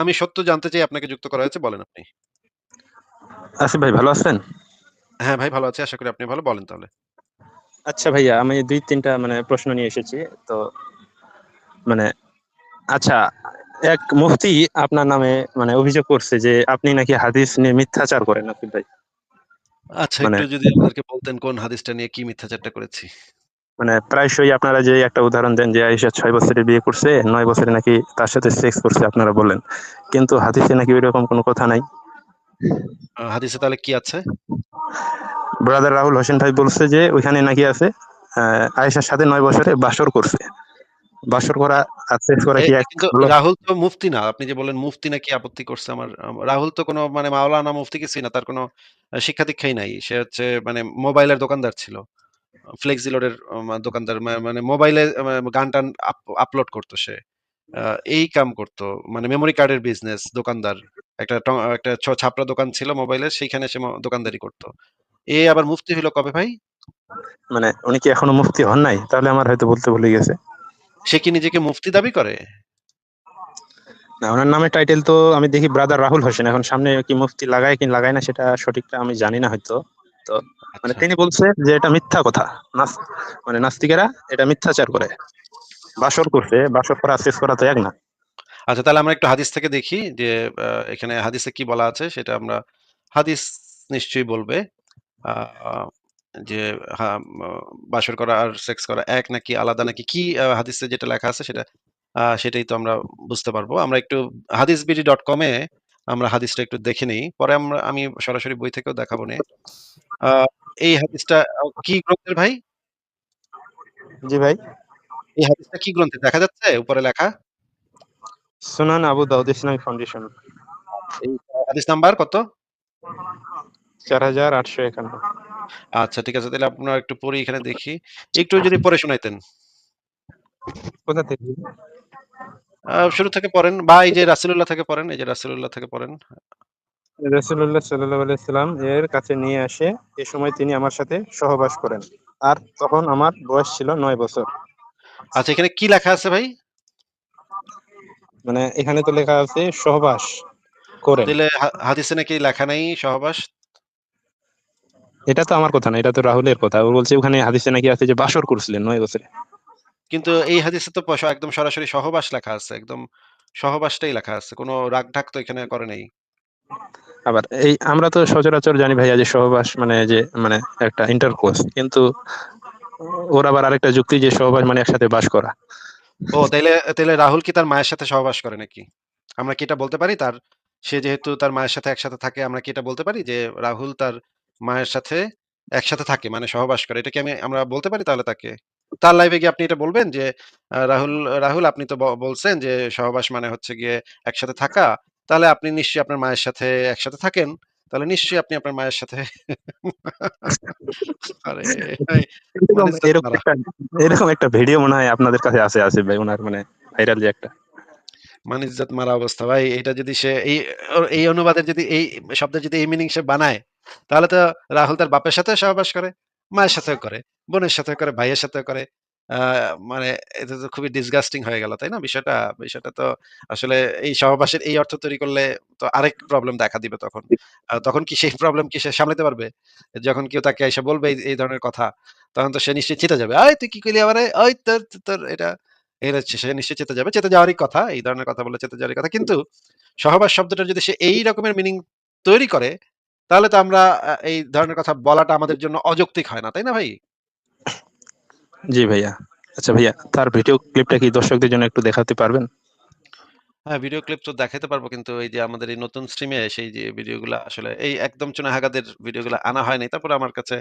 আমি সত্য জানতে চাই আপনাকে যুক্ত করা হয়েছে বলেন আপনি। আসিফ ভাই ভালো আছেন? হ্যাঁ, ভাই ভালো আছি। আশা করি আপনি ভালো। বলেন তাহলে। আচ্ছা ভাইয়া আমি ২-৩ টা মানে প্রশ্ন নিয়ে এসেছি। তো মানে আচ্ছা এক মুফতি আপনার নামে মানে অভিযোগ করছে যে আপনি নাকি হাদিস নিয়ে মিথ্যাচার করেন আসিফ ভাই। আচ্ছা মানে একটু যদি আমাদেরকে বলতেন কোন হাদিসটা নিয়ে কি মিথ্যাচারটা করেছি? মানে প্রায়শই আপনারা যে একটা উদাহরণ দেন যে আয়েশা ৬ বছরে বিয়ে করছে, ৯ বছরে নাকি তার সাথে সেক্স করছে আপনারা বললেন। কিন্তু হাদিসে নাকি ঐরকম কোনো কথা নাই। হাদিসে তাহলে কি আছে? ব্রাদার রাহুল হোসেন ভাই বলছে যে ওইখানে নাকি আছে আয়েশার সাথে নয় বছরে বাসর করছে। বাসর করা আর সেক্স করা কি রাহুল তো মুফতি না। আপনি যে বললেন মুফতি নাকি আপত্তি করছে আমার রাহুল তো কোনো মানে মাওলানা মুফতি কিছুই না। তার কোনো শিক্ষা-দীক্ষাই নাই। সে হচ্ছে মানে মোবাইলের দোকানদার ছিল। ফ্লেক্সিলোডের দোকানদার মানে মোবাইলে গান-টান আপ আপলোড করতো সে। এই কাম করত। মানে মেমোরি কার্ডের বিজনেস দোকানদার। একটা একটা ছাপড়া দোকান ছিল মোবাইলের সেইখানে সে দোকানদারি করতো এ আবার মুফতি হইল কবে ভাই? মানে উনি কি এখনও মুফতি হন নাই? তাহলে আমার হয়তো বলতে ভুলে গেছে। সে কি নিজেকে মুফতি দাবি করে? না উনার নামের টাইটেল তো আমি দেখি ব্রাদার রাহুল হোসেন। এখন সামনে কি মুফতি লাগায় কি লাগায় না সেটা সঠিকটা আমি জানি না হয়তো। তো মানে আচ্ছা। তিনি বলছে যে এটা মিথ্যা কথা। মানে নাস্তিকেরা এটা মিথ্যাচার করে। বাসর করছে, বাসর করা আর করা তো এক না। আচ্ছা তাহলে আমরা একটু হাদিস থেকে দেখি যে এখানে হাদিসে কি বলা আছে সেটা আমরা হাদিস নিশ্চয়ই বলবে। যে হা বাসর করা আর সেক্স করা এক নাকি আলাদা নাকি কি হাদিসে যেটা লেখা আছে সেটা সেটাই তো আমরা বুঝতে পারব। আমরা একটু hadithbd.com এ আমরা হাদিসটা একটু দেখে নিই পরে আমরা আমি সরাসরি বই থেকেও দেখাবো নে। এই হাদিসটা কি গ্রন্থের ভাই? জি ভাই। এই হাদিসটা কি গ্রন্থে দেখা যাচ্ছে উপরে লেখা? Sunan Abu Dawud Islamic Foundation. এই হাদিস নাম্বার কত? ৪৮৫১ আচ্ছা ঠিক আছে। তাহলে আপনারা একটু পড়ি এখানে দেখি। একটু যদি পড়ে শোনাইতেন। কোথা থেকে? শুরু থেকে পড়েন বা এই যে রাসূলুল্লাহ থেকে পড়েন, এই যে রাসূলুল্লাহ থেকে পড়েন। রাসূলুল্লাহ সাল্লাল্লাহু আলাইহি সাল্লাম এর কাছে নিয়ে আসে, এ সময় তিনি আমার সাথে সহবাস করেন। আর তখন আমার বয়স ছিল নয় বছর। আচ্ছা এখানে কি লেখা আছে ভাই? মানে এখানে তো লেখা আছে সহবাস। তাইলে হা হাদিসে নাকি লেখা নাই সহবাস? এটা তো আমার কথা না, এটা তো রাহুলের কথা। ও বলছে ওখানে হাদিসে নাকি আছে যে বাসর করছিলেন ৯ বছরে। কিন্তু এই হাদিসে তো একদম সরাসরি সহবাস লেখা আছে। একদম সহবাসটাই লেখা আছে। কোন রাগ-ঢাক তো এখানে করে নাই। আবার এই আমরা তো সচরাচর জানি ভাইয়া যে সহবাস মানে যে মানে একটা ইন্টারকোর্স। কিন্তু ওর আবার আরেকটা যুক্তি যে সহবাস মানে একসাথে বাস করা। ও তাইলে তাইলে রাহুল কি তার মায়ের সাথে সহবাস করে নাকি? আমরা কি এটা বলতে পারি তার সে যেহেতু তার মায়ের সাথে একসাথে থাকে আমরা কি এটা বলতে পারি যে রাহুল তার মায়ের সাথে একসাথে থাকে মানে সহবাস করে। এটা কি আমি আমরা বলতে পারি তাহলে তাকে? তার লাইভে গিয়ে আপনি এটা বলবেন যে রাহুল, রাহুল আপনি তো বলছেন যে সহবাস মানে হচ্ছে গিয়ে একসাথে থাকা। তাহলে আপনি নিশ্চয়ই আপনার মায়ের সাথে একসাথে থাকেন। তাহলে নিশ্চয়ই আপনি আপনার মায়ের সাথে এরকম। একটা ভিডিও মনে হয় আপনাদের কাছে আছে আসিফ ভাই উনার মানে ভাইরাল যে একটা। মানে ইজ্জত মারা অবস্থা ভাই। এটা যদি সে এই এই অনুবাদের যদি এই শব্দের যদি এই মিনিং সে বানায়, তাহলে তো রাহুল তার বাপের সাথে সহবাস করে, মায়ের সাথেও করে, বোনের সাথে করে, ভাইয়ের সাথেও করে। মানে এটা তো খুবই ডিসগাস্টিং হয়ে গেল, তাই না বিষয়টা? বিষয়টা তো আসলে এই সহবাসের এই অর্থ তৈরি করলে তো আরেক প্রবলেম দেখা দিবে তখন। তখন কি সেই প্রবলেম কি সে সামলাতে পারবে? যখন কেউ তাকে এসে বলবে এই, ধরনের কথা, তখন তো সে নিশ্চয়ই চেতে যাবে। "এই তুই কি কইলি আমারে? ওই তোর, তোর এটা" এটা সে নিশ্চয়ই চেতে যাবে। চেতে যাওয়ারই কথা। এই ধরনের কথা বলে চেতে যাওয়ারই কথা। কিন্তু সহবাস শব্দটা যদি সে এই রকমের মিনিং তৈরি করে, তাহলে তো আমরা এই ধরনের কথা বলাটা আমাদের জন্য অযৌক্তিক হয় না, তাই না ভাই? জি ভাইয়া। আচ্ছা ভাইয়া তার ভিডিও ক্লিপটা কি দর্শকদের জন্য একটু দেখাতে পারবেন? হ্যাঁ, ভিডিও ক্লিপ তো দেখাতে পারব কিন্তু এই যে আমাদের এই নতুন স্ট্রিমে সেই যে ভিডিওগুলো আসলে এই একদম চুনাহাগাদের ভিডিওগুলো আনা হয় নাই। তারপরে আমার কাছে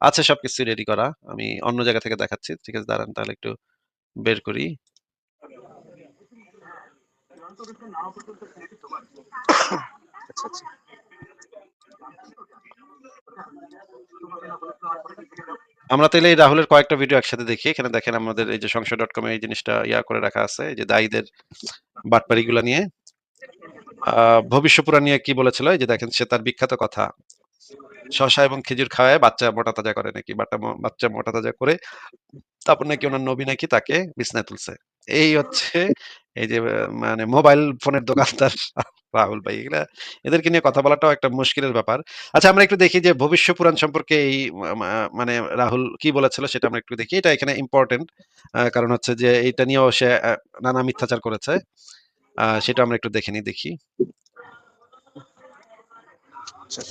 আছে সবকিছু রেডি করা। আমি অন্য জায়গা থেকে দেখাচ্ছি। ঠিক আছে দাঁড়ান তাহলে একটু বের করি। আচ্ছা, আচ্ছা। আমরা তাইলে এই রাহুলের কয়েকটা ভিডিও একসাথে দেখি। এখানে দেখেন আমাদের এই যে সংশয়.com এ এই জিনিসটা ইয়া করে রাখা আছে। যে দায়ীদের বাটপাড়িগুলা নিয়ে। ভবিষ্যপুরা নিয়ে কি বলেছিল? যে দেখেন, সে তার বিখ্যাত কথা। শসা এবং খেজুর খাওয়ায় বাচ্চা মোটা তাজা করে নাকি। বাটা বাচ্চা মোটা তাজা করে, তারপর নাকি ওনার নবী নাকি তাকে বিছনায় তুলছে। এই হচ্ছে এই যে মানে মোবাইল ফোনের দোকানদার রাহুল ভাই। এগুলা এদেরকে নিয়ে কথা বলাটাও একটা মুশকিলের ব্যাপার। আচ্ছা আমরা একটু দেখি যে ভবিষ্য পুরাণ সম্পর্কে এই মানে রাহুল কি বলেছিল সেটা আমরা একটু দেখি। এটা এখানে ইম্পর্টেন্ট কারণ হচ্ছে যে এইটা নিয়েও সে নানা মিথ্যাচার করেছে। সেটা আমরা একটু দেখে দেখি। আচ্ছা।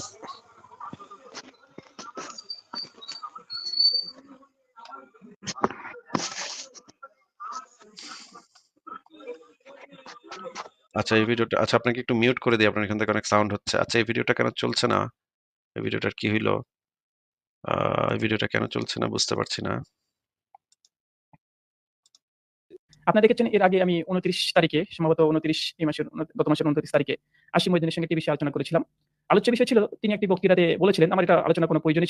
আচ্ছা এই ভিডিওটা আচ্ছা আপনাকে একটু মিউট করে দেই। আপনার এখান থেকে অনেক সাউন্ড হচ্ছে। আচ্ছা এই ভিডিওটা কেন চলছে না? এই ভিডিওটার কি হইল? এই ভিডিওটা কেন চলছে না বুঝতে পারছি না। আপনারা দেখেছেন এর আগে আমি ২৯ তারিখে সম্ভবত ২৯ এই মাসের গত মাসের ২৯ তারিখে আশিম মঈনুদ্দিনের সঙ্গে একটি বিষয়ে আলোচনা করেছিলাম। আলোচ্য বিষয় ছিল তিনি একটি বক্তৃতাতে বলেছিলেন, আমার এটা আলোচনা কোনো প্রয়োজনই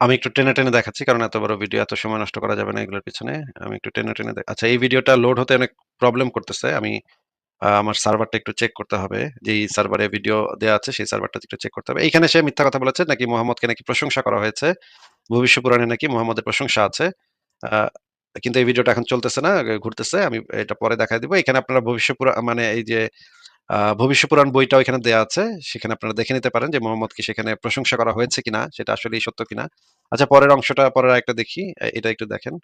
আমি একটু টেনে, টেনে দেখাচ্ছি। কারণ এত বড় ভিডিও এত সময় নষ্ট করা যাবে না এগুলোর পিছনে। আমি একটু টেনে, টেনে আচ্ছা এই ভিডিওটা লোড হতে অনেক প্রবলেম করতেছে। আমি আমার সার্ভারটা একটু চেক করতে হবে। যেই সার্ভারে ভিডিও দেওয়া আছে সেই সার্ভারটা একটু চেক করতে হবে। এইখানে সে মিথ্যা কথা বলেছে নাকি মুহাম্মদকে নাকি প্রশংসা করা হয়েছে। ভবিষ্য পুরাণে নাকি মোহাম্মদের প্রশংসা আছে। কিন্তু এই ভিডিওটা এখন চলতেছে না, ঘুরতেছে। আমি এটা পরে দেখায় দিব। এখানে আপনারা ভবিষ্য পুরা মানে এই যে আ ভবিষ্য পুরাণ বইটাও এখানে দেয়া আছে। সেখানে আপনারা দেখে নিতে পারেন যে মুহাম্মদকে সেখানে প্রশংসা করা হয়েছে কিনা, সেটা আসলেই সত্য কিনা। আচ্ছা পরের অংশটা পরের একটা দেখি। এটা একটু দেখেন।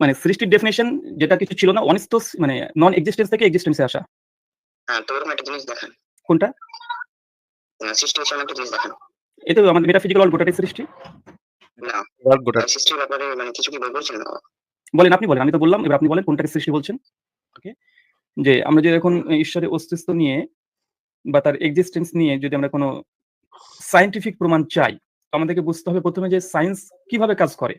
মানে সৃষ্টির ডেফিনিশন যেটা কিছু ছিল না অনিস্তস মানে নন এক্সিস্টেন্স থেকে এক্সিস্টেন্স আসা। হ্যাঁ, তো এরকম একটা জিনিস দেখান। কোনটা? সৃষ্টি বিষয়ে একটা জিনিস দেখান। এই তো আমাদের মেটাফিজিক্যাল ওয়ার্ল্ড গোটাটাই সৃষ্টি। না, ওয়ার্ল্ড গোটা সৃষ্টির ব্যাপারে মানে কিছু কি বলছেন বলেন আপনি বলেন। আমি তো বললাম এবার আপনি বলেন কোনটাকে সৃষ্টি বলছেন? ওকে। যে আমরা যদি এখন ঈশ্বরের অস্তিত্ব নিয়ে বা তার এক্সিস্টেন্স নিয়ে যদি আমরা কোনো সায়েন্টিফিক প্রমাণ চাই, আমাদেরকে বুঝতে হবে প্রথমে যে সায়েন্স কীভাবে কাজ করে?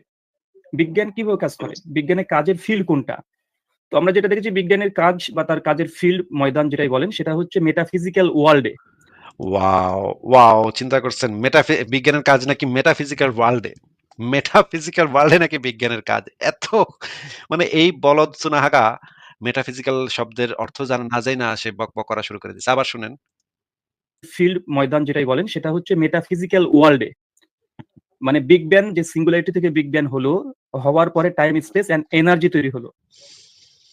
বিজ্ঞান কীভাবে কাজ করে? বিজ্ঞানের কাজের ফিল্ড কোনটা? তো আমরা যেটা দেখেছি বিজ্ঞানের কাজ বা তার কাজের ফিল্ড ময়দান যেটাই বলেন সেটা হচ্ছে মেটাফিজিক্যাল ওয়ার্ল্ড। ওয়াও! ওয়াও! চিন্তা করছেন মেটাফি বিজ্ঞানের কাজ নাকি মেটাফিজিক্যাল ওয়ার্ল্ড। মেটাফিজিক্যাল ওয়ার্ল্ডে নাকি বিজ্ঞানের কাজ। এত মানে এই বলদ চুনাহাগা মেটাফিজিক্যাল শব্দের অর্থ জানা না যায় না সে বকবক করা শুরু করে দিছে। আবার শুনেন। ফিল্ড ময়দান যেটাই বলেন সেটা হচ্ছে মেটাফিজিক্যাল ওয়ার্ল্ড। মানে বিগ ব্যাং যে সিঙ্গুলারিটি থেকে বিগ ব্যাং হলো, হওয়ার পরে টাইম, স্পেস অ্যান্ড এনার্জি তৈরি হলো।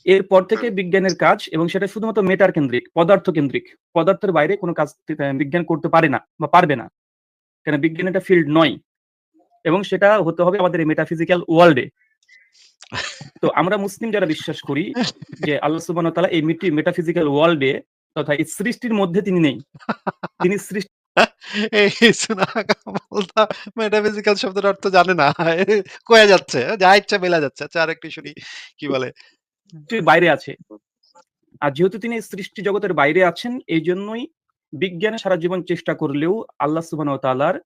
এরপর থেকে বিজ্ঞানের কাজ এবং সেটা শুধুমাত্র মেটার কেন্দ্রিক, পদার্থ কেন্দ্রিক। পদার্থের বাইরে কোনো কাজ বিজ্ঞান করতে পারে না বা পারবে না। কেন বিজ্ঞান এটা ফিল্ড নয়। এবং সেটা হতে হবে আমাদের মেটাফিজিক্যাল ওয়ার্ল্ড। তো আমরা মুসলিম যারা বিশ্বাস করি যে আল্লাহ সুবহানাহু ওয়া তাআলা এই মিটি মেটাফিজিক্যাল ওয়ার্ল্ড তথা এই সৃষ্টির মধ্যে তিনি নেই। তিনি সৃষ্টি এই মেটাফিজিক্যাল শব্দের অর্থ জানে না। কয়ে যাচ্ছে। যা ইচ্ছা বইলা যাচ্ছে। আচ্ছা আরেকটু শুনি কি বলে। বাইরে আছে। আর যেহেতু তিনি সৃষ্টি জগতের বাইরে আছেন, এইজন্যই বিজ্ঞানে সারা জীবন চেষ্টা করলেও আল্লাহ সুবহানাহু ওয়া তাআলার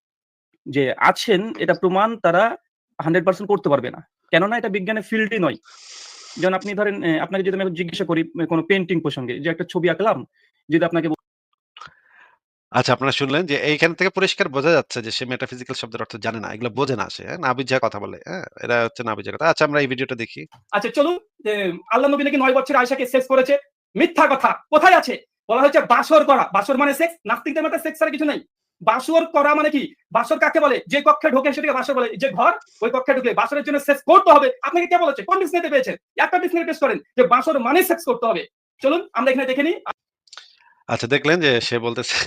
যে আছেন এটা প্রমাণ তারা 100% করতে পারবে না। কেননা এটা বিজ্ঞানের ফিল্ডই নয়। যেমন আপনি ধরেন আপনাকে যদি আমি জিজ্ঞাসা করি কোনো পেইন্টিং প্রসঙ্গে যে একটা ছবি আঁকলাম, যদি আপনাকে আচ্ছা আপনারা শুনলেন যে এইখান থেকে পরিষ্কার বোঝা যাচ্ছে যে সে মেটাফিজিক্যাল শব্দের অর্থ জানে না। এগুলো বোঝে না সে। হ্যাঁ? না বুঝা কথা বলে। হ্যাঁ? এটা হচ্ছে না বুঝা কথা। আচ্ছা আমরা এই ভিডিওটা দেখি। আচ্ছা চলুন আল্লাহ নবী নাকি ৯ বছরে আয়েশাকে সেক্স করেছে। মিথ্যা কথা। কোথায় আছে? বলা হয়েছে বাসর করা। বাসর মানে সেক্স। নাস্তিকদের মতে সেক্স ছাড়া কিছু নাই। বাসর করা মানে কি? বাসর কাকে বলে? যে কক্ষে ঢোকে সেটাকে বাসর বলে। যে ঘর ওই কক্ষে ঢুকলে বাসরের জন্য সেক্স করতে হবে। আপনাকে কে বলেছে? কোন ডিকশনারিতে পেয়েছেন? একটা ডিকশনারি পেশ করেন যে বাসর মানে সেক্স করতে হবে। চলুন আমরা এখানে দেখে নিই। আচ্ছা দেখলেন যে সে বলতেছে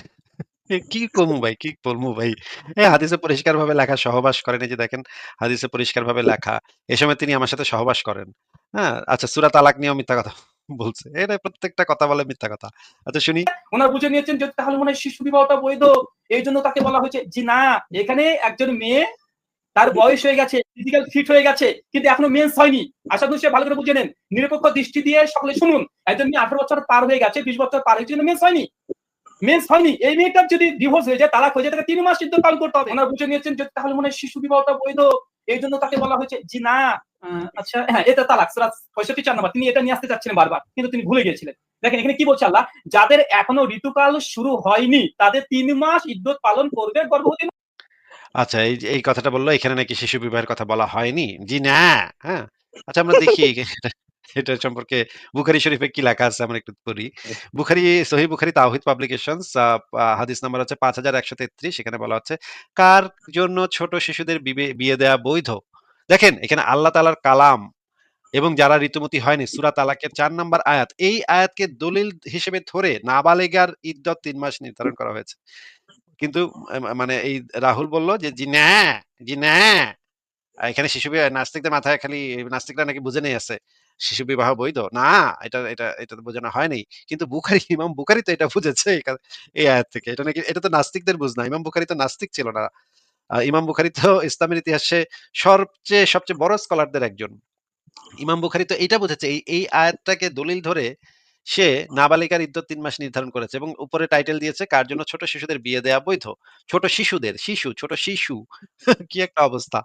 কি কমু ভাই, কি বলমু ভাই। এ হাদিসে পরিষ্কার ভাবে লেখা সহবাস করেন। এই যে দেখেন হাদিসে পরিষ্কার ভাবে লেখা। এ সময় তিনি আমার সাথে সহবাস করেন। হ্যাঁ? আচ্ছা সূরা তালাক নিয়েও মিথ্যা কথা বলছে। এরা প্রত্যেকটা কথা বলে মিথ্যা কথা। আচ্ছা শুনি। ওনারা বুঝে নিয়েছেন যে তাহলে মনে হয় শিশু বিবাহটা বৈধ। এইজন্য তাকে বলা হয়েছে জি না, এখানে একজন মেয়ে তার বয়স হয়ে গেছে, ফিজিক্যাল ফিট হয়ে গেছে, কিন্তু এখনও মেন্স হয়নি। আশা করি সে ভালো করে বুঝে নেন। নিরপেক্ষ দৃষ্টি দিয়ে সকলে শুনুন। একজন মেয়ে 18 বছর পার হয়ে গেছে, 20 বছর পার হয়েছে মেন্স হয়নি। মেন্স হয়নি। এই মেয়েটার যদি ডিভোর্স হয়ে যায়, তালাক হয়ে যায় তাকে তিন মাস ইদ্যত পালন করতে হবে। ওনারা বুঝে নিয়েছেন যে তাহলে মনে হয় শিশু বিবাহটা বৈধ। এইজন্য তাকে বলা হয়েছে জি না, আচ্ছা হ্যাঁ এটা তালাক সূরা 65 4 নাম্বার। তিনি এটা নিয়ে আসতে চাচ্ছিলেন বারবার। কিন্তু তিনি ভুলে গিয়েছিলেন। দেখেন এখানে কি বলছে আল্লাহ? যাদের এখনও ঋতুকাল শুরু হয়নি তাদের 3 মাস ইদ্যত পালন করবে গর্ভবতী আচ্ছা এই এই কথাটা বলল এখানে নাকি শিশু বিবাহের কথা বলা হয়নি। জি না। হ্যাঁ? আচ্ছা আমরা দেখি এটা সম্পর্কে বুখারী শরীফে কি লেখা আছে আমরা একটু পড়ি। বুখারী সহিহ বুখারী আ আ হাদিস নাম্বার হচ্ছে ৫১৩৩ সেখানে বলা হচ্ছে, "কার জন্য ছোট শিশুদের বিয়ে দেয়া বৈধ?" দেখেন এখানে আল্লাহ তাআলার কালাম এবং যারা ঋতুমতী হয়নি সূরা তালাকের ৪ নাম্বার আয়াত। এই আয়াতকে দলিল হিসেবে ধরে নাবালেগার ইদ্যত ৩ মাস নির্ধারণ করা হয়েছে। কিন্তু মানে এই রাহুল বলল যে, "জি না, জি না।" এখানে শিশু নাস্তিকদের মাথায় খালি নাস্তিকরা নাকি বুঝে নিয়ে আছে। শিশু বিবাহ বৈধ। না, এটা এটা এটা তো বোঝানো হয়নি। কিন্তু বুখারী ইমাম বুখারি তো এটা বুঝেছে এই আয়াত থেকে। এটা নাকি এটা তো নাস্তিকদের বুঝ না। ইমাম বুখারী তো নাস্তিক ছিল না। ইমাম বুখারী তো ইসলামের ইতিহাসে সবচেয়ে, সবচেয়ে বড় স্কলারদের একজন। ইমাম বুখারী তো এইটা বুঝেছে এই, এই আয়াতটাকে দলিল ধরে সে নাবালিকার ইদ্যত ৩ মাস নির্ধারণ করেছে এবং উপরে টাইটেল দিয়েছে কার জন্য ছোট শিশুদের বিয়ে দেয়া বৈধ। ছোট শিশুদের, শিশু, ছোট শিশু। কি একটা অবস্থা।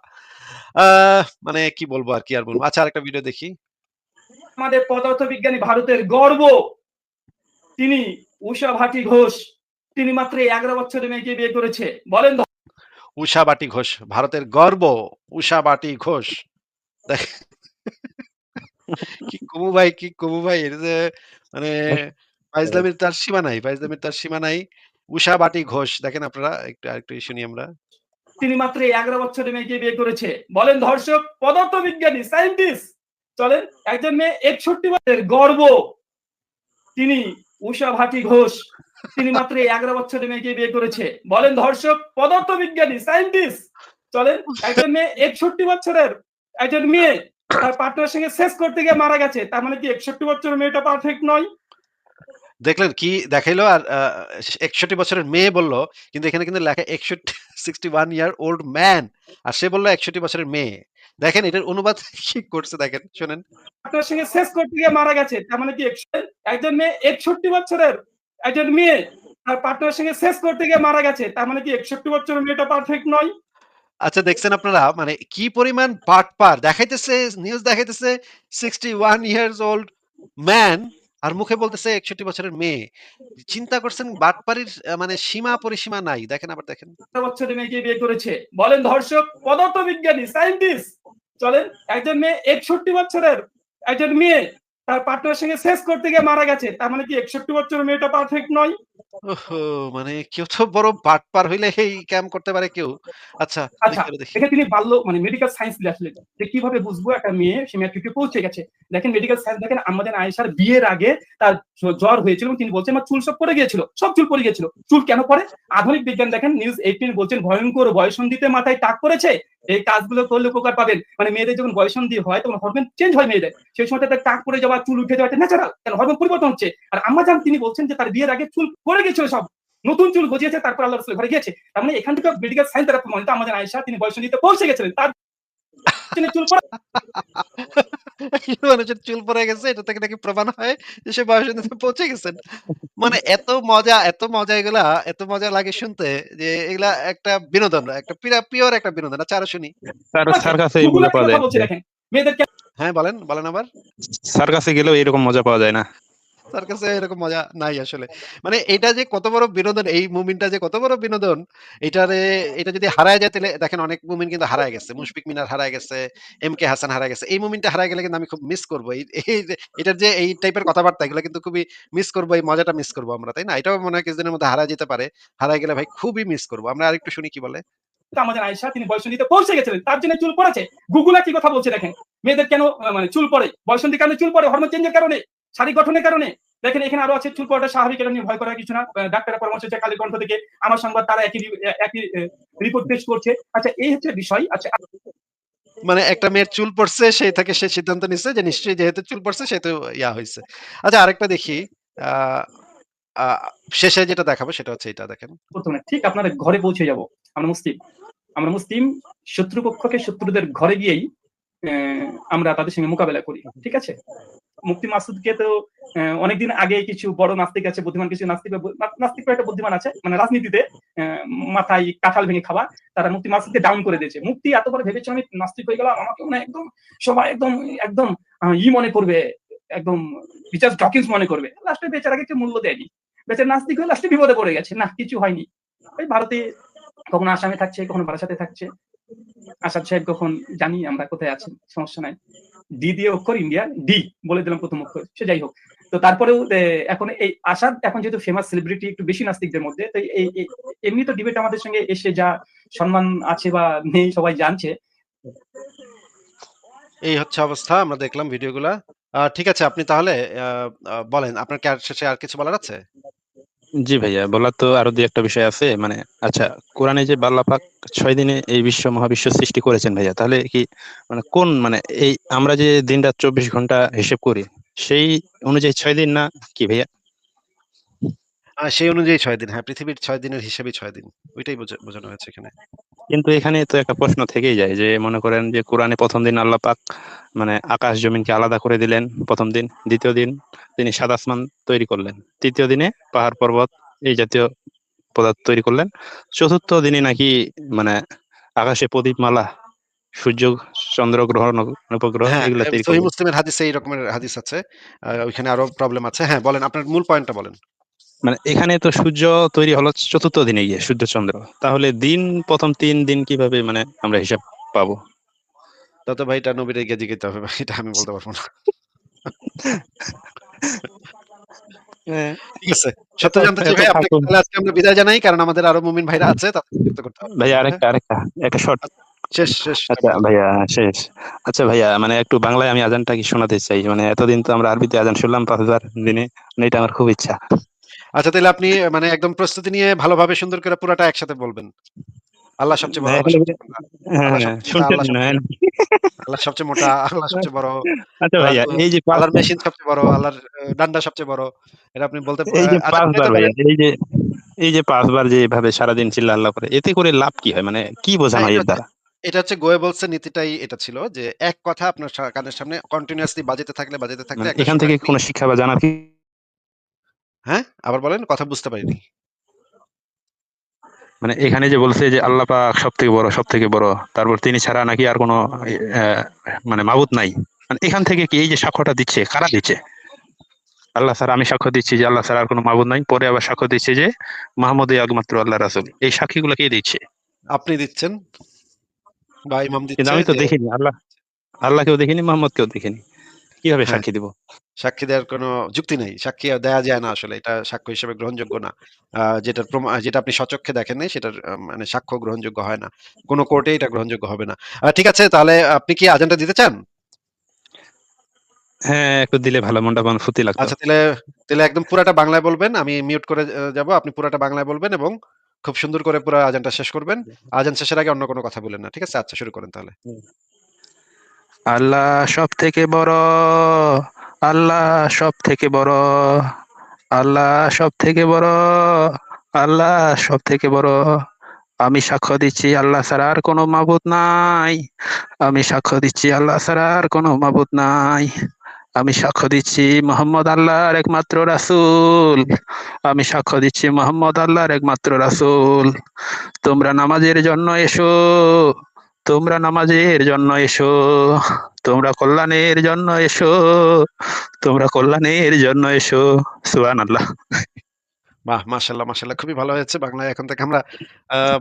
মানে কি বলব আর কি আর বলব। আচ্ছা আরেকটা ভিডিও দেখি। আমাদের পদার্থবিজ্ঞানী ভারতের গর্ব। তিনি উষা ভাটি ঘোষ। তিনি মাত্র ১১ বছরের মেয়েকে বিয়ে করেছে। বলেন দ উষা বাটি ঘোষ। ভারতের গর্ব উষা বাটি ঘোষ। কি কমু ভাই, কি কমু ভাই। মানে ফাইজলামির তার সীমা নাই, ফাইজলামির তার সীমা নাই। উষা বাটি ঘোষ। দেখেন আপনারা একটু আরেকটু শুনি আমরা। তিনি মাত্র ১১ বছরের মেয়েকে বিয়ে করেছে। বলেন ধর্ষক পদার্থবিজ্ঞানী সায়েন্টিস্ট। চলেন একজন মেয়ে ৬১ বছরের গর্ব। তিনি উষা ভাটি ঘোষ। তিনি মাত্র ১১ বছরের মেয়েকে বিয়ে করেছে। বলেন ধর্ষক পদার্থবিজ্ঞানী সায়েন্টিস্ট। চলেন একজন মেয়ে ৬১ বছরের একজন মেয়ে তার পার্টনারের সঙ্গে সেক্স করতে গিয়ে মারা গেছে। তার মানে কি ৬১ বছরের মেয়েটা পারফেক্ট নয়? দেখলেন কি দেখাইলো আর ৬১ বছরের মেয়ে বলল। কিন্তু এখানে কিন্তু লেখা ৬১ 61 ইয়ার ওল্ড ম্যান। আর সে বলল একষট্টি বছরের মেয়ে। দেখেন এটার অনুবাদ কি করছে দেখেন শোনেন। পার্টনারের সঙ্গে সেক্স করতে গিয়ে মারা গেছে। তার মানে কি একজন মেয়ে ৬১ বছরের একজন মেয়ে তার পার্টনারের সঙ্গে শেষ করতে গিয়ে মারা গেছে। তার মানে কি ৬১ বছরের মেয়েটা পারফেক্ট নয়? আচ্ছা দেখছেন আপনারা মানে কি পরিমাণ বাটপার দেখাইতেছে নিউজ দেখাইতেছে 61 ইয়ার্স ওল্ড ম্যান আর মুখে বলতেছে ৬১ বছরের মেয়ে। চিন্তা করছেন বাটপারির আ মানে সীমা পরিসীমা নাই। দেখেন আবার দেখেন। ১৮ বছরের মেয়েকে বিয়ে করেছে। বলেন ধর্ষক পদার্থবিজ্ঞানী সায়েন্টিস্ট। চলেন একজন মেয়ে ৬১ বছরের একজন মেয়ে তার পার্টনারের সঙ্গে সেক্স করতে গিয়ে মারা গেছে। তার মানে কি ৬১ বছরের মেয়েটা পারফেক্ট নয়? ওহো! মানে কেউ তো বড় বাটপার হইলে এই ক্যাম করতে পারে কেউ। আচ্ছা আচ্ছা, দেখি। এখানে তিনি বাল্য মানে মেডিকেল সায়েন্স নিয়ে আসলেন। যে কীভাবে বুঝব একটা মেয়ে সে ম্যাচুরিটি পৌঁছে গেছে। দেখেন মেডিকেল সায়েন্স দেখেন আমাদের আয়েশার বিয়ের আগে তার জ্বর হয়েছিল এবং তিনি বলছেন আমার চুল সব পড়ে গিয়েছিল। সব চুল পড়ে গিয়েছিল। চুল কেন পড়ে? আধুনিক বিজ্ঞান দেখেন নিউজ 18 বলছেন ভয়ংকর বয়ঃসন্ধিতে মাথায় টাক পড়েছে। এই কাজগুলো করলে উপকার পাবেন। মানে মেয়েদের যখন বয়সন্ধি হয় তখন হরমোন চেঞ্জ হয় মেয়েদের। সেই সময় তাদের টাক পড়ে যাওয়া, চুল উঠে যাওয়া এটা ন্যাচারাল। কারণ হরমোন পরিবর্তন হচ্ছে। আর আম্মা যান তিনি বলছেন যে তার বিয়ের আগে চুল পড়ে গেছিল সব। নতুন চুল গজিয়েছে তারপর আল্লাহ ঘরে গিয়েছে। তার মানে এখান থেকে মেডিকেল সায়েন্স তারা প্রমাণিত আমাদের আয়সা তিনি বয়সন্ধিতে পৌঁছে গেছিলেন। তার চুল মানুষের চুল পড়ে গেছে এটা থেকে নাকি প্রমাণ হয় যে সে পৌঁছে গেছেন। মানে এত মজা, এত মজা এগুলা এত মজা লাগে শুনতে যে এগুলা একটা বিনোদন, একটা পিরা পিওর একটা বিনোদন। আচ্ছা আরও শুনি। স্যার। মেয়েদেরকে হ্যাঁ বলেন, বলেন আবার। স্যার কাছে গেলেও এরকম মজা পাওয়া যায় না। তার কাছে এরকম মজা নাই আসলে। মানে এটা যে কত বড় বিনোদন এই মুমিনটা যে কত বড় বিনোদন এটারে এটা যদি হারায় যায় তাহলে দেখেন অনেক মুমিন কিন্তু হারায় গেছে। মুশফিক মিনার হারায় গেছে, এম কে হাসান হারায় গেছে। এই মুমিনটা হারায় গেলে কিন্তু আমি খুব মিস করব। এই এটার যে এই টাইপের কথাবার্তা এগুলো কিন্তু খুবই মিস করব। এই মজাটা মিস করব আমরা। তাই না? এটাও মনে হয় কিছুদিনের মধ্যে হারায় যেতে পারে। হারায় গেলে ভাই খুবই মিস করব। আমরা আরেকটু শুনি কি বলে। আমাদের আয়েশা তিনি বয়ঃসন্ধিতে পৌঁছে গেছিলেন। তার জন্য চুল পড়েছে। গুগলে কি কথা বলছে দেখেন। মেয়েদের কেন মানে চুল পড়ে? বয়ঃসন্ধির কারণে চুল পড়ে, হরমোন চেঞ্জের কারণে, শারীরিক গঠনের কারণে। দেখেন এখানে আরও আছে চুল পড়াটা স্বাভাবিক এটা নিয়ে ভয় করার কিছু না। ডাক্তারের পরামর্শ হচ্ছে কালের কণ্ঠ থেকে আমার সংবাদ তারা একই একই রিপোর্ট পেশ করছে। আচ্ছা এই হচ্ছে বিষয়। আচ্ছা মানে একটা মেয়ের চুল পড়ছে সেই থেকে সে সিদ্ধান্ত নিচ্ছে যে নিশ্চয়ই যেহেতু চুল পড়ছে সেহেতু ইয়া হয়েছে আচ্ছা আরেকটা দেখি। শেষে যেটা দেখাবো সেটা হচ্ছে এটা দেখেন। প্রথমে ঠিক আপনার ঘরে পৌঁছে যাব। আমরা মুসলিম। আমরা মুসলিম শত্রুপক্ষকে শত্রুদের ঘরে গিয়েই আমরা তাদের সঙ্গে মোকাবেলা করি। ঠিক আছে? মুফতি মাসুদকে তো অনেকদিন আগে কিছু বড় নাস্তিক আছে, বুদ্ধিমান কিছু নাস্তিক নাস্তিক একটা বুদ্ধিমান আছে। মানে রাজনীতিতে মাথায় কাঁঠাল ভেঙে খাওয়া। তারা মুফতি মাসুদকে ডাউন করে দিয়েছে। মুক্তি এত বড় ভেবেছে আমি নাস্তিক হয়ে গেলাম। আমাকে মনে একদম সবাই একদম একদম ই মনে করবে। একদম রিচার্ড ডকিন্স মনে করবে। লাস্টে বেচারাকে কেউ মূল্য দেয়নি। বেচারা নাস্তিক হয়ে লাস্টে বিপদে পড়ে গেছে। না কিছু হয়নি। ওই ভারতে কখনো আসামে থাকছে, কখনো বারাসাতে থাকছে। আসাদ সাহেব কখন জানি আমরা কোথায় আছি, সমস্যা নাই। ডি দিয়ে অক্ষর ইন্ডিয়া ডি বলে দিলাম প্রথম অক্ষর, সে যাই হোক। তো তারপরেও এখন এই আসাদ এখন যেহেতু ফেমাস সেলিব্রিটি একটু বেশি নাস্তিকদের মধ্যে, তো এই এমনি তো ডিবেট আমাদের সঙ্গে এসে যা সম্মান আছে বা নেই সবাই জানছে। এই হচ্ছে অবস্থা, আমরা দেখলাম ভিডিওগুলা ঠিক আছে, আপনি তাহলে বলেন, আপনার কি আর শেষে আর কিছু বলার আছে? জি ভাইয়া, বলার তো আরও দুই একটা বিষয় আছে। মানে আচ্ছা কোরআনে যে পাক ছয় দিনে এই বিশ্ব মহাবিশ্ব সৃষ্টি করেছেন ভাইয়া, তাহলে কি মানে কোন মানে এই আমরা যে দিন রাত চব্বিশ ঘণ্টা হিসেব করি, সেই অনুযায়ী ছয় দিন না কি ভাইয়া? সেই অনুযায়ী ছয় দিন হ্যাঁ পৃথিবীর ছয় দিনের হিসেবে ছয় দিন, ওইটাই বোঝা- বোঝানো হয়েছে এখানে। কিন্তু এখানে তো একটা প্রশ্ন থেকেই যায় যে মনে করেন যে কোরআনে প্রথম দিন আল্লাহ পাক মানে আকাশ জমিনকে আলাদা করে দিলেন প্রথম দিন দ্বিতীয় দিন তিনি সাদা আসমান তৈরি করলেন তৃতীয় দিনে পাহাড় পর্বত এই জাতীয় পদার্থ তৈরি করলেন চতুর্থ দিনে নাকি মানে আকাশে প্রদীপ মালা সূর্য চন্দ্র গ্রহ উপগ্রহ হ্যাঁ এগুলো তৈরি করলেন। মুসলিমের হাদিসে এই রকমের হাদিস আছে ওইখানে আরও প্রবলেম আছে। হ্যাঁ বলেন আপনার মূল পয়েন্টটা বলেন। মানে এখানে তো সূর্য তৈরি হলো চতুর্থ দিনে গিয়ে সূর্য চন্দ্র তাহলে দিন প্রথম তিন দিন কীভাবে মানে আমরা হিসাব পাবো? তত ভাই এটা নবীরে গিয়ে জিজ্ঞেতে হবে ভাই, এটা আমি বলতে পারব না। ঠিক আছে। সত্য জানতে চাই ভাই আপনাকে তাহলে আজকে আমরা বিদায় জানাই কারণ আমাদের আরও মুমিন ভাইরা আছে তাদের করতে হবে। ভাইয়া আরেকটা আরেকটা একটা শর্ট শেষ শেষ। আচ্ছা ভাইয়া শেষ। আচ্ছা ভাইয়া মানে একটু বাংলায় আমি আজানটা কি শোনাতে চাই? মানে এতদিন তো আমরা আরবিতে আজান শুনলাম পাঁচ হাজার দিনে মানে এটা আমার খুব ইচ্ছা। আচ্ছা তাহলে আপনি মানে একদম প্রস্তুতি নিয়ে ভালোভাবে সুন্দর করে পুরোটা একসাথে বলবেন। আল্লাহ সবচেয়ে বড় হ্যাঁ, আল্লাহ সবচেয়ে মোটা, হ্যাঁ আল্লাহ হ্যাঁ, সবচেয়ে আল্লাহ সবচেয়ে মোটা আল্লাহ সবচেয়ে বড়। আচ্ছা ভাইয়া এই যে আল্লাহর মেশিন সবচেয়ে বড় আল্লাহর ডান্ডা সবচেয়ে বড়। এটা আপনি বলতে এই যে আচ্ছা, পাঁচবার ভাইয়া এই যে এই যে পাঁচবার যে এভাবে সারাদিন চিল্লা আল্লাহ করে এতে করে লাভ কি হয়? মানে কি বোঝানো হয় এর দ্বারা? এটা হচ্ছে গোয়ে এর নীতিটাই এটা ছিল যে এক কথা আপনার কানের সামনে কন্টিনিউয়াসলি বাজেতে থাকলে বাজেতে থাকলে মানে এখান থেকে কোনো শিক্ষা বা জানার কি হ্যাঁ? আবার বলেন কথা বুঝতে পারিনি। মানে এখানে যে বলছে যে আল্লাহ পাক সব থেকে বড় সব থেকে বড় তারপর তিনি ছাড়া নাকি আর কোনো মানে মাবুত নাই। মানে এখান থেকে কি এই যে সাক্ষ্যটা দিচ্ছে কারা দিচ্ছে? আল্লাহ স্যার আমি সাক্ষ্য দিচ্ছি যে আল্লাহ স্যার আর কোনো মাবুদ নাই পরে আবার সাক্ষ্য দিচ্ছে যে মাহমুদ একমাত্র আল্লাহ রাসুল। এই সাক্ষীগুলো কে দিচ্ছে? আপনি দিচ্ছেন? বা ইমাম কিন্তু আমি তো দেখিনি আল্লাহ আল্লাহ আল্লাহকেও দেখিনি মোহাম্মদকেও দেখিনি। কীভাবে হ্যাঁ। সাক্ষী দিব? সাক্ষী দেওয়ার কোনো যুক্তি নেই। সাক্ষী দেওয়া যায় না আসলে। এটা সাক্ষ্য হিসেবে গ্রহণযোগ্য না। যেটার যেটা আপনি সচক্ষে দেখেন নাই সেটার মানে সাক্ষ্য গ্রহণযোগ্য হয় না। কোনো কোর্টে এটা গ্রহণযোগ্য হবে না। ঠিক আছে তাহলে আপনি কি আজানটা দিতে চান? হ্যাঁ একটু দিলে ভালো মনটা মন ফুর্তি লাগতো। আচ্ছা তাহলে তাহলে একদম পুরাটা বাংলায় বলবেন। আমি মিউট করে যাব। আপনি পুরাটা বাংলায় বলবেন এবং খুব সুন্দর করে পুরো আজানটা শেষ করবেন। আজান শেষের আগে অন্য কোনো কথা বলেন না। ঠিক আছে? আচ্ছা শুরু করেন তাহলে। আল্লাহ সব থেকে বড়, আল্লাহ সব থেকে বড়, আল্লাহ সব থেকে বড়, আল্লাহ সব থেকে বড়। আমি সাক্ষ্য দিচ্ছি, আল্লাহ ছাড়া আর কোনো মাবুদ নাই। আমি সাক্ষ্য দিচ্ছি, আল্লাহ ছাড়া আর কোনো মাবুদ নাই। আমি সাক্ষ্য দিচ্ছি মোহাম্মদ আল্লাহর একমাত্র রাসূল। আমি সাক্ষ্য দিচ্ছি মোহাম্মদ আল্লাহর একমাত্র রাসূল। তোমরা নামাজের জন্য এসো। তোমরা নামাজের জন্য এসো তোমরা কল্যাণের জন্য এসো তোমরা কল্যাণের জন্য এসো সুবান আল্লাহ বাহ মাশাল্লাহ মাশাল্লাহ খুবই ভালো হয়েছে বাংলায়। এখন থেকে আমরা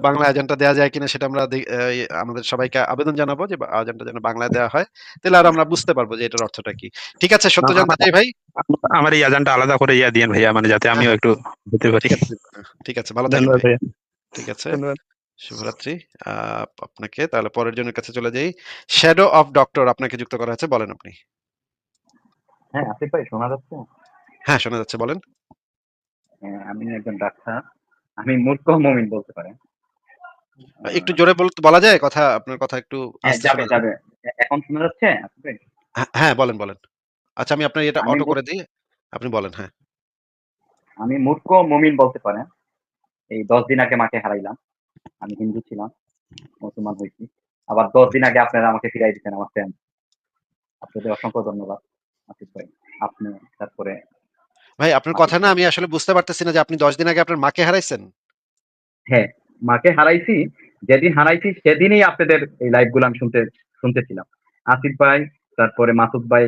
বাংলা আজানটা দেওয়া যায় কিনা সেটা আমরা আমাদের সবাইকে আবেদন জানাব যে আজানটা যেন বাংলায় দেওয়া হয়। তাহলে আর আমরা বুঝতে পারব যে এটার অর্থটা কি। ঠিক আছে সত্য জানতে চাই ভাই? আমার এই আজানটা আলাদা করে ইয়া দিয়েন ভাইয়া মানে যাতে আমিও একটু হতে পারি। ঠিক আছে ভালো ভাইয়া। ঠিক আছে। ধন্যবাদ। শুভরাত্রি। আপনাকে। তাহলে পরের জনের কাছে চলে যাই। শ্যাডো অফ ডক্টর আপনাকে যুক্ত করা আছে বলেন আপনি। হ্যাঁ আসিফ ভাই শোনা যাচ্ছে? হ্যাঁ শোনা যাচ্ছে বলেন। হ্যাঁ, আমি একজন ডাক্তার। আমি মূর্খ মমিন বলতে পারেন। একটু জোরে বলতে বলা যায়? কথা আপনার কথা একটু হ্যাঁ যাবে যাবে। এখন শোনা যাচ্ছে হ্যাঁ, হ্যাঁ বলেন বলেন। আচ্ছা আমি আপনার এটা অটো করে দিই। আপনি বলেন হ্যাঁ। আমি মূর্খ মমিন বলতে পারেন। এই দশ দিন আগে মাকে হারাইলাম। আমি হিন্দু ছিলাম মুসলমান হয়েছি। আবার দশ দিন আগে আপনারা আমাকে ফিরাই দিচ্ছেন আমার ফ্রেন্ড আপনাদের অসংখ্য ধন্যবাদ আসিফ ভাই। আপনি তারপরে ভাই আপনার কথা না আমি আসলে বুঝতে পারতেছি না যে আপনি দশ দিন আগে আপনার মাকে হারাইছেন। হ্যাঁ মাকে হারাইছি যেদিন হারাইছি সেদিনই আপনাদের এই লাইভগুলো আমি শুনতে শুনতেছিলাম। আসিফ ভাই তারপরে মাসুদ ভাই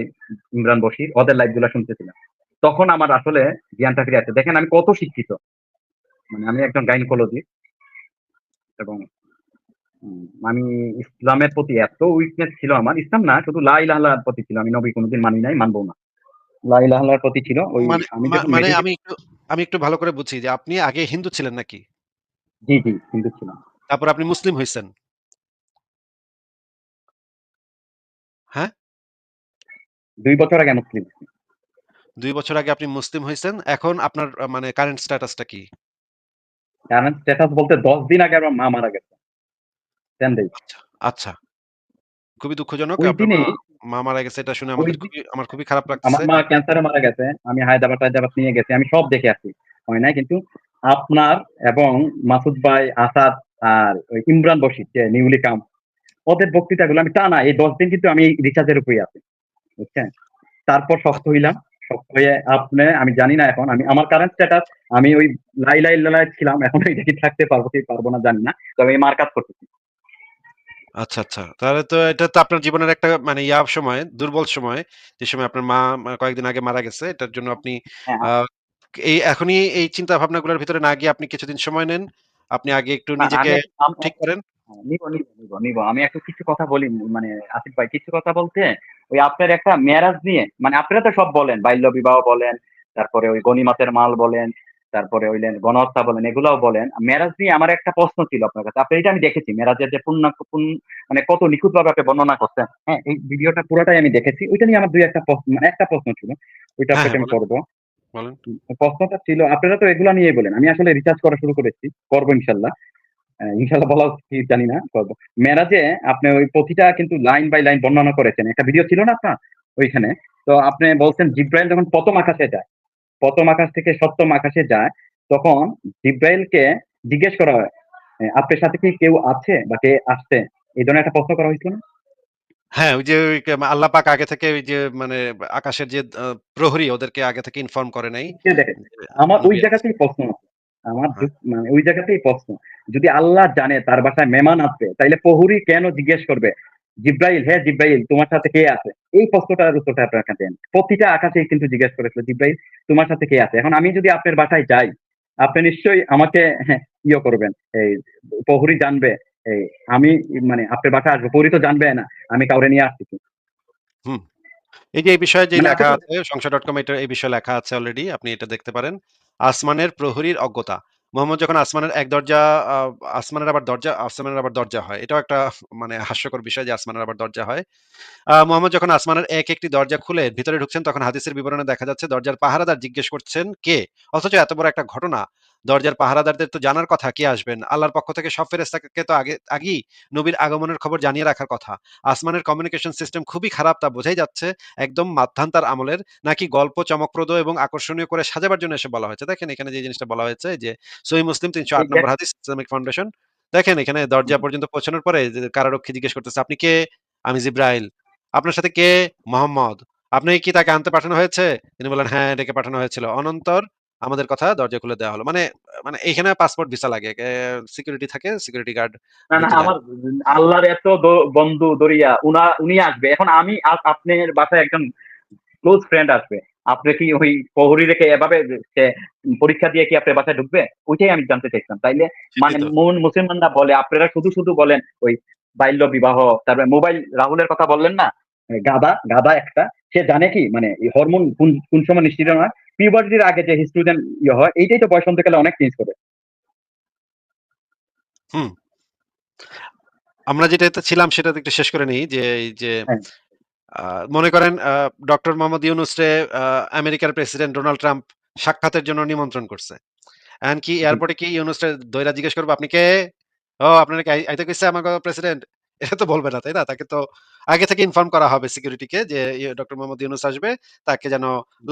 ইমরান বশির ওদের লাইভগুলো শুনতেছিলাম। তখন আমার আসলে জ্ঞানটা ফিরে আছে দেখেন আমি কত শিক্ষিত। মানে আমি একজন গাইনোকোলজি এবং আমি ইসলামের প্রতি এত উইকনেস ছিল আমার। ইসলাম না শুধু লাই লাহার প্রতি ছিল। আমি নবী কোনোদিন মানি নাই মানবো না। লাই প্রতি ছিল ওই মানে আমি মানে আমি একটু আমি একটু ভালো করে বুঝি যে আপনি আগে হিন্দু ছিলেন নাকি? জি জি হিন্দু ছিলাম। তারপর আপনি মুসলিম হয়েছেন হ্যাঁ? দুই বছর আগে মুসলিম দুই বছর আগে আপনি মুসলিম হয়েছেন এখন আপনার মানে কারেন্ট স্ট্যাটাসটা কি? কারণ স্ট্যাটাস বলতে দশ দিন আগে আমার মা মারা গেছে। আচ্ছা। খুবই দুঃখজনক। মা- মারা গেছে এটা শুনে আমাদের খুবই আমার খুবই খারাপ আমার মা ক্যান্সারে মারা গেছে আমি হায়দ্রাবাদ হায়দ্রাবাদ নিয়ে গেছি আমি সব দেখে আসি। হয় না কিন্তু আপনার এবং মাসুদ ভাই আসাদ আর ইমরান বশির যে নিউলি কাম ওদের বক্তৃতাগুলো আমি টানা এই দশ দিন কিন্তু আমি রিচার্জের উপরে আছি। বুঝছেন? তারপর শক্ত হইলাম। হয়ে আপনি আমি জানি না এখন আমি আমার কারেন্ট স্ট্যাটাস আমি ওই লাই লাই লাই ছিলাম এখন ওইটা কি থাকতে পারব কি পারব না জানি না তবে আমি মার্কাজ করতেছি। আচ্ছা আচ্ছা তাহলে তো এটা তো আপনার জীবনের একটা মানে ইয়া সময় দুর্বল সময় যে সময় আপনার মা মা কয়েকদিন আগে মারা গেছে এটার জন্য আপনি হ্যাঁ আহ, এই এখনই এই চিন্তা ভাবনাগুলোর ভিতরে না গিয়ে আপনি কিছুদিন সময় নেন আপনি আগে একটু নিজেকে ঠিক করেন। হ্যাঁ, নিব নিব নিব নিব আমি একটু কিছু কথা বলি মানে আসিফ ভাই কিছু কথা বলতে ওই আপনার একটা মেরাজ নিয়ে মানে আপনারা তো সব বলেন বাল্য বিবাহ বলেন তারপরে ওই গণিমাতের মাল বলেন তারপরে ওই গণহত্যা বলেন এগুলাও বলেন। মেরাজ নিয়ে আমার একটা প্রশ্ন ছিল আপনার কাছে। আপনি এটা আমি দেখেছি মেরাজের যে পূর্ণ মানে কত নিখুঁত ভাবে আপনি বর্ণনা করছেন। হ্যাঁ এই ভিডিওটা পুরোটাই আমি দেখেছি। ওইটা নিয়ে আমার দুই একটা প্রশ্ন মানে একটা প্রশ্ন ছিল। ওইটা হ্যাঁ, আপনাকে আমি করব। প্রশ্নটা ছিল আপনারা তো এগুলা নিয়ে বলেন। আমি আসলে রিসার্চ করা শুরু করেছি। করব ইনশাল্লাহ। ইনশাল্লাহ বলা উচিত জানি না করব মেরাজে আপনি ওই প্রতিটা কিন্তু লাইন বাই লাইন বর্ণনা করেছেন একটা ভিডিও ছিল না আপনার ওইখানে? তো আপনি বলছেন জিব্রাইল যখন প্রথম আকাশে যায় প্রথম আকাশ থেকে সপ্তম আকাশে যায় তখন জিব্রাইলকে জিজ্ঞেস করা হয় আপনার সাথে কি কেউ আছে বা কে আসছে? এই ধরনের একটা প্রশ্ন করা হয়েছিল না? হ্যাঁ ওই যে আল্লাহ পাক আগে থেকে ওই যে মানে আকাশের যে প্রহরী ওদেরকে আগে থেকে ইনফর্ম করে নাই। আমার ওই জায়গাতেই প্রশ্ন। আমার হ্যাঁ। মানে ওই জায়গাতেই প্রশ্ন। যদি আল্লাহ জানে তার বাসায় মেহমান আসবে তাইলে প্রহরী কেন জিজ্ঞেস করবে? জিব্রাইল হ্যাঁ জিব্রাইল তোমার সাথে কে আছে? এই প্রশ্নটার উত্তরটা আপনার কাছে প্রতিটা আকাশে কিন্তু জিজ্ঞেস করেছিল জিব্রাইল তোমার সাথে কে আছে? এখন আমি যদি আপনার বাসায় যাই আপনি নিশ্চয়ই আমাকে ইয়ে করবেন এই প্রহরী জানবে এই আমি মানে আপনার বাসায় আসব প্রহরী তো জানবে না আমি কাউরে নিয়ে আসছি। এই যে এই বিষয়ে যে মানে লেখা আছে সংসার ডট কম এটা এই বিষয়ে লেখা আছে অলরেডি আপনি এটা দেখতে পারেন। আসমানের প্রহরীর অজ্ঞতা। মোহাম্মদ যখন আসমানের এক দরজা আসমানের আবার দরজা, আসমানের আবার দরজা হয়। এটাও একটা মানে হাস্যকর বিষয় যে আসমানের আবার দরজা হয়। মোহাম্মদ যখন আসমানের এক একটি দরজা খুলে ভিতরে ঢুকছেন, তখন হাদিসের বিবরণে দেখা যাচ্ছে, দরজার পাহারাদার জিজ্ঞেস করছেন, কে? অথচ এত বড় একটা ঘটনা। দরজার পাহারাদারদের তো জানার কথা কে আসবেন? আল্লাহর পক্ষ থেকে সব ফেরেস্তাকে তো আগে আগেই নবীর আগমনের খবর জানিয়ে রাখার কথা। আসমানের কমিউনিকেশন সিস্টেম খুবই খারাপ তা বোঝাই যাচ্ছে একদম মাধ্যান্তার আমলের নাকি গল্প চমকপ্রদ এবং আকর্ষণীয় করে সাজাবার জন্য এসে বলা হয়েছে। দেখেন এখানে যে জিনিসটা বলা হয়েছে যে সহি মুসলিম তিনশো আট নম্বর হাদিস ইসলামিক ফাউন্ডেশন দেখেন এখানে দরজা পর্যন্ত পৌঁছানোর পরে কারারক্ষী জিজ্ঞেস করতেছে আপনি কে? আমি জিব্রাইল। আপনার সাথে কে? মোহাম্মদ। আপনি কি তাকে আনতে পাঠানো হয়েছে? তিনি বলেন হ্যাঁ ডেকে পাঠানো হয়েছিল। অনন্তর আমাদের কথা দরজা খুলে দেওয়া হলো। মানে মানে এখানে পাসপোর্ট ভিসা লাগে। সিকিউরিটি থাকে সিকিউরিটি গার্ড না না আমার আল্লাহর এত বন্ধু দরিয়া উনা উনি আসবে। এখন আমি আপনার বাসায় একজন ক্লোজ ফ্রেন্ড আসবে। আপনি কি ওই প্রহরী রেখে এভাবে পরীক্ষা দিয়ে কি আপনার বাসায় ঢুকবে? ওইটাই আমি জানতে চাইছিলাম। তাইলে মানে মন মুসলমানরা বলে আপনারা শুধু শুধু বলেন ওই বাল্য বিবাহ তারপরে মোবাইল রাহুলের কথা বললেন না? গাদা গাদা একটা। সে জানে কি? মানে হরমোন কোন কোন সময় নিশ্চিত হয়? পিউবার্টির আগে যে স্টুডেন্ট ইয়ে হয় এইটাই তো বয়সন্তকালে অনেক চেঞ্জ করে। আমরা যেটাতে ছিলাম সেটা একটু শেষ করে নিই যে এই যে হ্যাঁ। মনে করেন ডক্টর মোহাম্মদ ইউনুসরে আমেরিকার প্রেসিডেন্ট ডোনাল্ড ট্রাম্প সাক্ষাতের জন্য নিমন্ত্রণ করছে। এমন কি এয়ারপোর্টে কি ইউনুসরে দইরা জিজ্ঞেস করব আপনি কে? ও আপনার কি আইতে কইছে আমার প্রেসিডেন্ট? এটা তো বলবে না তাই না? তাকে তো আগে থেকে ইনফর্ম করা হবে সিকিউরিটিকে যে ডক্টর মোহাম্মদ ইউনুস আসবে, তাকে যেন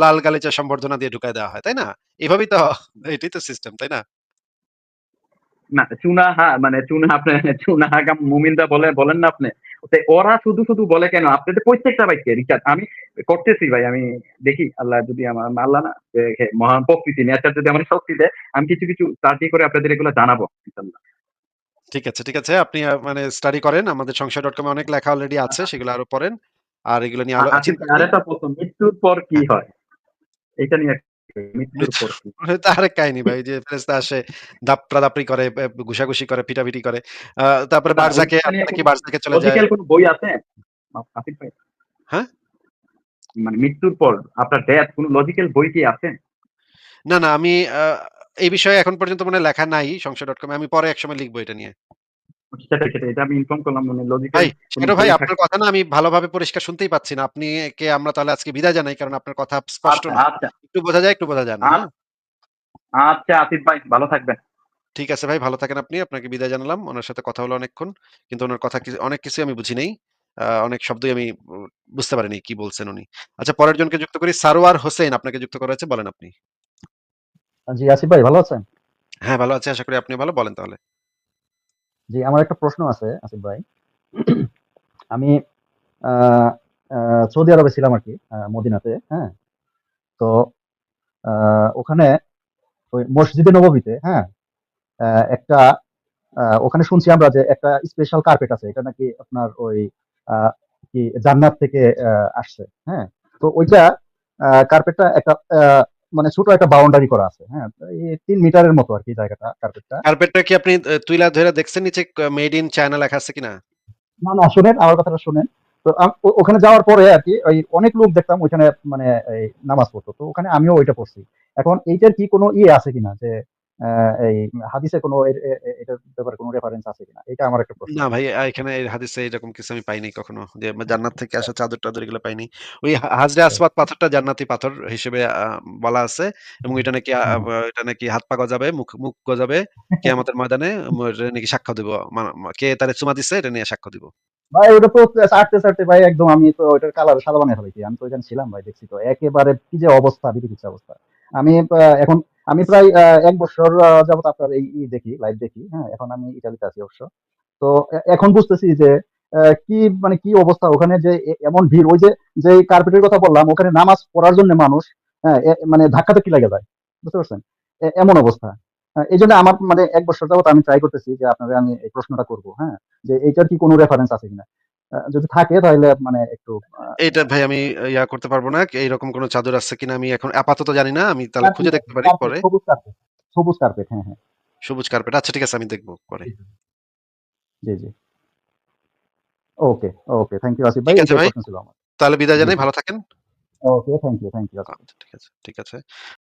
লাল গালিচা সম্বর্ধনা দিয়ে ঢুকায় দেওয়া হয়, তাই না? এভাবেই তো, এটাই তো সিস্টেম তাই না? না, চুনা হা মানে চুনা আপনি, চুনা বলে, বলেন না আপনি। ওরা শুধু শুধু বলে কেন? আপনি তো প্রত্যেকটা ভাইকে রিচার্জ, আমি করতেছি ভাই, আমি দেখি, আল্লাহ যদি আমার আল্লাহ না মহান প্রকৃতি নেচার যদি আমার শক্তি দেয়, আমি কিছু কিছু স্টাডি করে আপনাদের এগুলো জানাব ইনশাল্লাহ ঠিক আছে ঠিক আছে আপনি মানে স্টাডি করেন আমাদের সংশয় ডট কমে অনেক লেখা অলরেডি আছে সেগুলো আরও পড়েন আর এগুলো নিয়ে আলো আচ্ছা করি। আরেকটা প্রশ্ন মৃত্যুর পর কি হয় এটা নিয়ে কি? এটা আরেক কাহিনী ভাই যে আসে দাপড়াদাপড়ি করে, এ ঘুষাঘুষি করে, পিটাপিটি করে। তারপরে আচ্ছা, বারজাকে নিয়ে কোনো বারজাকে চলে যায়। কোনো বই আছে? হ্যাঁ? মানে মৃত্যুর পর আপনার ডেথ কোনো লজিক্যাল বই কি আছে? না, না আমি এই বিষয়ে এখন পর্যন্ত মনে লেখা নাই সংশয়.com এ। আমি পরে একসময় লিখব এটা নিয়ে। সেটাই, সেটাই। এটা আমি ইনফর্ম করলাম মানে লজিক্যাল সেটা ভাই আপনার কথা না আমি ভালোভাবে পরিষ্কার শুনতেই পাচ্ছি না। আপনি কে আমরা তাহলে আজকে বিদায় জানাই। কারণ আপনার কথা স্পষ্ট আচ্ছা, না। আচ্ছা। একটু বোঝা যায়, একটু বোঝা যায় না। হ্যাঁ? আচ্ছা আসিফ ভাই ভালো থাকবেন। ঠিক আছে ভাই ভালো থাকেন আপনি। আপনাকে বিদায় জানালাম। উনার সাথে কথা হলো অনেকক্ষণ। কিন্তু উনার কথা অনেক কিছু আমি বুঝি নাই। অনেক শব্দই আমি বুঝতে পারিনি কি বলছেন উনি। আচ্ছা পরের জনকে যুক্ত করি। সারোয়ার হোসেন আপনাকে যুক্ত করা হয়েছে। বলেন আপনি। জি, আসিফ ভাই ভালো আছেন? হ্যাঁ, ভালো আছি। আশা করি আপনিও ভালো। বলেন তাহলে। জি, আমার একটা প্রশ্ন আছে আসিফ ভাই। আমি সৌদি আরবে ছিলাম আরকি, আ মদিনাতে, হ্যাঁ? তো ওখানে ওই মসজিদে নববীতে, হ্যাঁ? একটা ওখানে শুনছি আমরা যে একটা স্পেশাল কার্পেট আছে। এটা নাকি আপনার ওই কি জান্নাত থেকে আসছে, হ্যাঁ? তো ওইটা কার্পেটটা একটা মানে ছোট একটা বাউন্ডারি করা আছে, হ্যাঁ? এই ৩ মিটারের মতো আর কি জায়গাটা কার্পেটটা। কার্পেটটা কি আপনি তুইলা ধরে দেখছেন নিচে মেড ইন চায়না লেখা আছে কিনা? না, না শুনেন, আমার কথাটা শুনেন। তো ওখানে যাওয়ার পরে আর কি ওই অনেক লোক দেখতাম ওইখানে মানে নামাজ পড়তো। তো ওখানে আমিও ওইটা পড়ছি। এখন এইটার কি কোনো ইয়ে আছে কিনা যে এই হাদিসে কোনো এটার ব্যাপারে কোনো রেফারেন্স আছে কিনা? এটা আমার একটা প্রশ্ন। না ভাই এখানে এই হাদিসে এরকম কিছু আমি পাইনি কখনো। যে জান্নাত থেকে আসা চাদর-টাদর এগুলো পাইনি। ওই হাজরে আসওয়াদ পাথরটা জান্নাতি পাথর হিসেবে বলা আছে এবং এটা নাকি এটা নাকি হাত পা গজাবে, মুখ মুখ গজাবে। কিয়ামতের ময়দানে নাকি সাক্ষ্য দিব। কে তারে চুমা দিছে এটা নিয়ে সাক্ষ্য দিব। ভাই ওটা তো চাটতে, চাটতে ভাই একদম আমি তো ওইটার কালার সাদা বানায় ফেলাইছি। আমি তো ওইখানে ছিলাম ভাই দেখছি তো। একেবারে কি যে অবস্থা, বিতিকিচ্ছা অবস্থা। আমি এখন আমি প্রায় ১ বছর যাবত আপনার এই দেখি, লাইভ দেখি, হ্যাঁ? এখন আমি ইতালিতে আছি অবশ্য। তো এখন বুঝতেছি যে কি মানে কি অবস্থা ওখানে যে এমন ভিড় ওই যে যেই কার্পেটের কথা বললাম ওখানে নামাজ পড়ার জন্য মানুষ হ্যাঁ, মানে ধাক্কাধাক্কি লেগে যায়। বুঝতে পারছেন? এমন অবস্থা। এই জন্য আমার মানে এক বছর যাবত আমি ট্রাই করতেছি যে আপনারে আমি এই প্রশ্নটা করব হ্যাঁ? যে এইটার কি কোনো রেফারেন্স আছে কিনা? যদি থাকে তাহলে মানে একটু আ এইটা ভাই আমি ইয়া করতে পারব না। এইরকম কোন চাদর আছে কিনা আমি এখন আপাতত জানি না। আমি তাহলে খুঁজে দেখতে পারি পরে। সবুজ কার্পেট। সবুজ কার্পেট, হ্যাঁ, হ্যাঁ। সবুজ কার্পেট। আচ্ছা ঠিক আছে আমি দেখব পরে। জি, জি। Okay, okay. Thank you Asif ভাই। তাহলে বিদায় জানাই। ভালো থাকেন। Okay, thank you, thank you ঠিক আছে, ঠিক আছে।